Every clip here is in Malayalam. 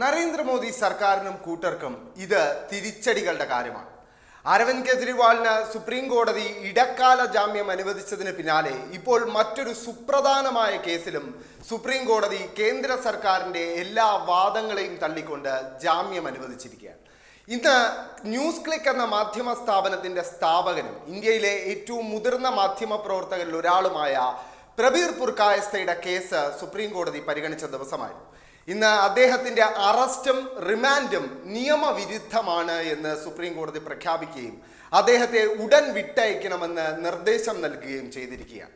നരേന്ദ്രമോദി സർക്കാരിനും കൂട്ടർക്കും ഇത് തിരിച്ചടികളുടെ കാര്യമാണ്. അരവിന്ദ് കെജ്രിവാളിന് സുപ്രീം കോടതി ഇടക്കാല ജാമ്യം അനുവദിച്ചതിന് പിന്നാലെ ഇപ്പോൾ മറ്റൊരു സുപ്രധാനമായ കേസിലും സുപ്രീം കോടതി കേന്ദ്ര സർക്കാരിന്റെ എല്ലാ വാദങ്ങളെയും തള്ളിക്കൊണ്ട് ജാമ്യം അനുവദിച്ചിരിക്കുകയാണ്. ഇന്ന് ന്യൂസ് ക്ലിക്ക് എന്ന മാധ്യമ സ്ഥാപനത്തിന്റെ സ്ഥാപകനും ഇന്ത്യയിലെ ഏറ്റവും മുതിർന്ന മാധ്യമ പ്രവർത്തകരിൽ ഒരാളുമായ പ്രബീർ പുർക്കായസ്തയുടെ കേസ് സുപ്രീം കോടതി പരിഗണിച്ച ദിവസമായിരുന്നു. ഇന്ന് അദ്ദേഹത്തിന്റെ അറസ്റ്റും റിമാൻഡും നിയമവിരുദ്ധമാണ് എന്ന് സുപ്രീം കോടതി പ്രഖ്യാപിക്കുകയും അദ്ദേഹത്തെ ഉടൻ വിട്ടയക്കണമെന്ന് നിർദ്ദേശം നൽകുകയും ചെയ്തിരിക്കുകയാണ്.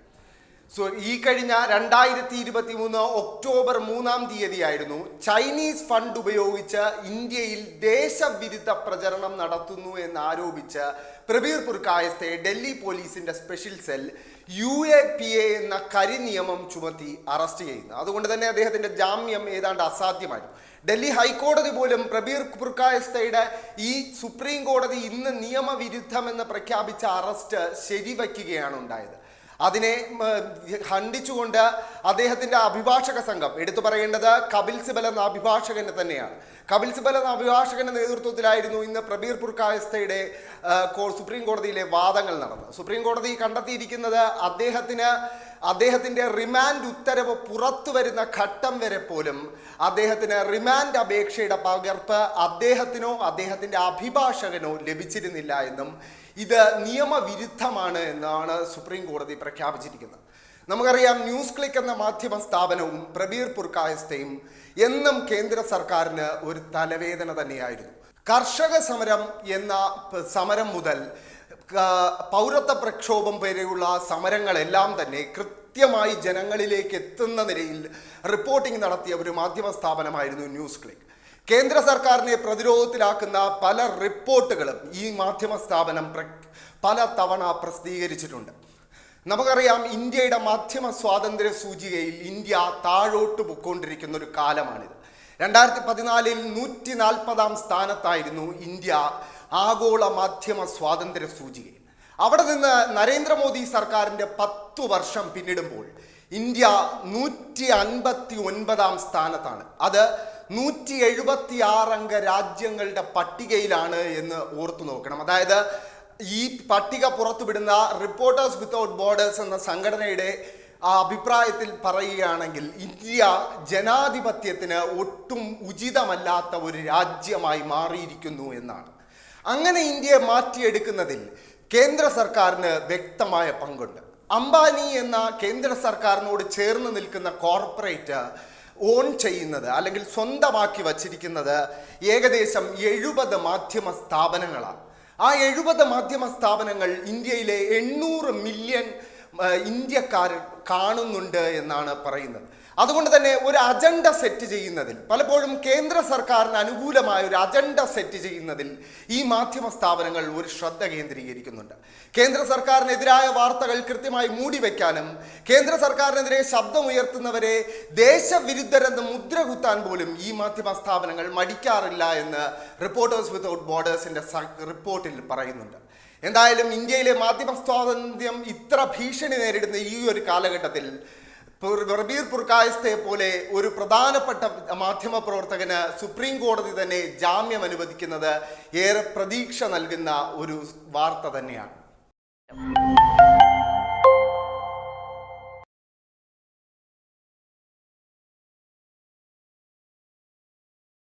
സോ ഈ കഴിഞ്ഞ രണ്ടായിരത്തി ഇരുപത്തി മൂന്ന് ഒക്ടോബർ മൂന്നാം തീയതിയായിരുന്നു ചൈനീസ് ഫണ്ട് ഉപയോഗിച്ച് ഇന്ത്യയിൽ ദേശവിരുദ്ധ പ്രചരണം നടത്തുന്നു എന്നാരോപിച്ച് പ്രബീർ പുർക്കായസ്തെ ഡൽഹി പോലീസിന്റെ special cell U A P A എന്ന കരിനിയമം ചുമത്തി അറസ്റ്റ് ചെയ്യുന്നു. അതുകൊണ്ട് തന്നെ അദ്ദേഹത്തിന്റെ ജാമ്യം ഏതാണ്ട് അസാധ്യമായിരുന്നു. ഡൽഹി ഹൈക്കോടതി പോലും പ്രബീർ പുർക്കായസ്തയുടെ ഈ സുപ്രീം കോടതി ഇന്ന് നിയമവിരുദ്ധമെന്ന് പ്രഖ്യാപിച്ച അറസ്റ്റ് ശരിവയ്ക്കുകയാണ് ഉണ്ടായത്. അതിനെ ഖണ്ഡിച്ചുകൊണ്ട് അദ്ദേഹത്തിന്റെ അഭിഭാഷക സംഘം എടുത്തു പറയേണ്ടത് കപിൽ സിബൽ എന്ന അഭിഭാഷകനെ തന്നെയാണ്. കപിൽ സിബൽ എന്ന അഭിഭാഷകന്റെ നേതൃത്വത്തിലായിരുന്നു ഇന്ന് പ്രബീർ പുർക്കാവസ്ഥയുടെ സുപ്രീം കോടതിയിലെ വാദങ്ങൾ നടന്നത്. സുപ്രീം കോടതി കണ്ടെത്തിയിരിക്കുന്നത് അദ്ദേഹത്തിന് അദ്ദേഹത്തിന്റെ റിമാൻഡ് ഉത്തരവ് പുറത്തു വരുന്ന ഘട്ടം വരെ പോലും അദ്ദേഹത്തിന് റിമാൻഡ് അപേക്ഷയുടെ പകർപ്പ് അദ്ദേഹത്തിനോ അദ്ദേഹത്തിന്റെ അഭിഭാഷകനോ ലഭിച്ചിരുന്നില്ല എന്നും ഇത് നിയമവിരുദ്ധമാണ് എന്നാണ് സുപ്രീം കോടതി പ്രഖ്യാപിച്ചിരിക്കുന്നത്. നമുക്കറിയാം ന്യൂസ് ക്ലിക്ക് എന്ന മാധ്യമ സ്ഥാപനവും പ്രബീർ പുർക്കായസ്ഥയും എന്നും കേന്ദ്ര സർക്കാരിന് ഒരു തലവേദന തന്നെയായിരുന്നു. കർഷക സമരം എന്ന സമരം മുതൽ പൗരത്വ പ്രക്ഷോഭം വരെയുള്ള സമരങ്ങളെല്ലാം തന്നെ കൃത്യമായി ജനങ്ങളിലേക്ക് എത്തുന്ന നിലയിൽ റിപ്പോർട്ടിംഗ് നടത്തിയ ഒരു മാധ്യമ സ്ഥാപനമായിരുന്നു ന്യൂസ് ക്ലിക്ക്. കേന്ദ്ര സർക്കാരിനെ പ്രതിരോധത്തിലാക്കുന്ന പല റിപ്പോർട്ടുകളും ഈ മാധ്യമ സ്ഥാപനം പല തവണ പ്രസിദ്ധീകരിച്ചിട്ടുണ്ട്. നമുക്കറിയാം ഇന്ത്യയുടെ മാധ്യമ സ്വാതന്ത്ര്യ സൂചികയിൽ ഇന്ത്യ താഴോട്ട് പൊക്കൊണ്ടിരിക്കുന്ന ഒരു കാലമാണിത്. രണ്ടായിരത്തി പതിനാലിൽ നൂറ്റി നാൽപ്പതാം സ്ഥാനത്തായിരുന്നു ഇന്ത്യ ആഗോള മാധ്യമ സ്വാതന്ത്ര്യ സൂചികയിൽ. അവിടെ നിന്ന് നരേന്ദ്രമോദി സർക്കാരിന്റെ പത്തു വർഷം പിന്നിടുമ്പോൾ ഇന്ത്യ നൂറ്റി അൻപത്തി ഒൻപതാം സ്ഥാനത്താണ്. അത് നൂറ്റി എഴുപത്തി ആറംഗ രാജ്യങ്ങളുടെ പട്ടികയിലാണ് എന്ന് ഓർത്തു നോക്കണം. അതായത് ഈ പട്ടിക പുറത്തുവിടുന്ന റിപ്പോർട്ടേഴ്സ് വിത്തൗട്ട് ബോർഡേഴ്സ് എന്ന സംഘടനയുടെ ആ അഭിപ്രായത്തിൽ പറയുകയാണെങ്കിൽ ഇന്ത്യ ജനാധിപത്യത്തിന് ഒട്ടും ഉചിതമല്ലാത്ത ഒരു രാജ്യമായി മാറിയിരിക്കുന്നു എന്നാണ്. അങ്ങനെ ഇന്ത്യയെ മാറ്റിയെടുക്കുന്നതിൽ കേന്ദ്ര സർക്കാരിന് വ്യക്തമായ പങ്കുണ്ട്. അംബാനി എന്ന കേന്ദ്ര സർക്കാരിനോട് ചേർന്ന് നിൽക്കുന്ന കോർപ്പറേറ്റ് ഓൺ ചെയ്യുന്നത് അല്ലെങ്കിൽ സ്വന്തമാക്കി വച്ചിരിക്കുന്നത് ഏകദേശം എഴുപത് മാധ്യമ സ്ഥാപനങ്ങളാണ്. ആ എഴുപത് മാധ്യമ സ്ഥാപനങ്ങൾ ഇന്ത്യയിലെ എണ്ണൂറ് മില്യൺ ഇന്ത്യക്കാർ കാണുന്നുണ്ട് എന്നാണ് പറയുന്നത്. അതുകൊണ്ട് തന്നെ ഒരു അജണ്ട സെറ്റ് ചെയ്യുന്നതിൽ പലപ്പോഴും കേന്ദ്ര സർക്കാരിന് അനുകൂലമായ ഒരു അജണ്ട സെറ്റ് ചെയ്യുന്നതിൽ ഈ മാധ്യമ സ്ഥാപനങ്ങൾ ഒരു ശ്രദ്ധ കേന്ദ്രീകരിക്കുന്നുണ്ട്. കേന്ദ്ര സർക്കാരിനെതിരായ വാർത്തകൾ കൃത്യമായി മൂടിവെക്കാനും കേന്ദ്ര സർക്കാരിനെതിരെ ശബ്ദമുയർത്തുന്നവരെ ദേശവിരുദ്ധരെന്ന് മുദ്ര കുത്താൻ പോലും ഈ മാധ്യമ സ്ഥാപനങ്ങൾ മടിക്കാറില്ല എന്ന് റിപ്പോർട്ടേഴ്സ് വിതൗട്ട് ബോർഡേഴ്സിന്റെ റിപ്പോർട്ടിൽ പറയുന്നുണ്ട്. എന്തായാലും ഇന്ത്യയിലെ മാധ്യമ സ്വാതന്ത്ര്യം ഇത്ര ഭീഷണി നേരിടുന്ന ഈ ഒരു കാലഘട്ടത്തിൽ റബീർ പുർക്കായസ്തയെ പോലെ ഒരു പ്രധാനപ്പെട്ട മാധ്യമ പ്രവർത്തകന് സുപ്രീം കോടതി തന്നെ ജാമ്യം അനുവദിക്കുന്നത് ഏറെ പ്രതീക്ഷ നൽകുന്ന ഒരു വാർത്ത തന്നെയാണ്.